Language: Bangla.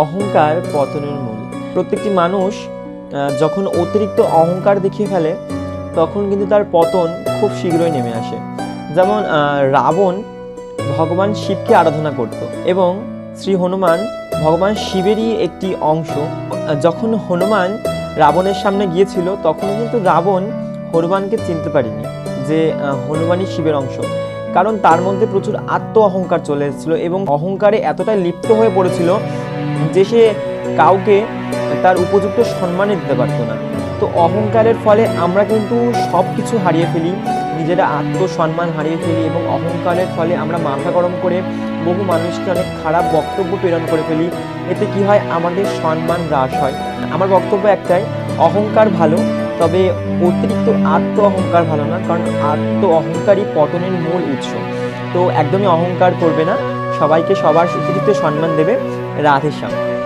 অহংকার পতনের মূল। প্রত্যেকটি মানুষ যখন অতিরিক্ত অহংকার দেখিয়ে ফেলে, তখন কিন্তু তার পতন খুব শীঘ্রই নেমে আসে। যেমন রাবণ ভগবান শিবকে আরাধনা করত এবং শ্রী হনুমান ভগবান শিবেরই একটি অংশ। যখন হনুমান রাবণের সামনে গিয়েছিল তখন কিন্তু রাবণ হনুমানকে চিনতে পারেনি যে হনুমানই শিবের অংশ। কারণ তার মধ্যে প্রচুর আত্ম অহংকার চলে এসেছিল এবং অহংকারে এতটাই লিপ্ত হয়ে পড়েছিল যে সে কাউকে তার উপযুক্ত সম্মানে দিতে পারতো না। তো অহংকারের ফলে আমরা কিন্তু সব কিছু হারিয়ে ফেলি, নিজেরা আত্মসম্মান হারিয়ে ফেলি এবং অহংকারের ফলে আমরা মাথা গরম করে বহু মানুষকে অনেক খারাপ বক্তব্য প্রেরণ করে ফেলি। এতে কি হয়? আমাদের সম্মান হ্রাস হয়। আমার বক্তব্য একটাই, অহংকার ভালো, তবে অতিরিক্ত আত্ম অহংকার ভালো না, কারণ আত্ম অহংকারই পতনের মূল উৎস। তো একদমই অহংকার করবে না, সবাইকে সবার অতিরিক্ত সম্মান দেবে। 这大家太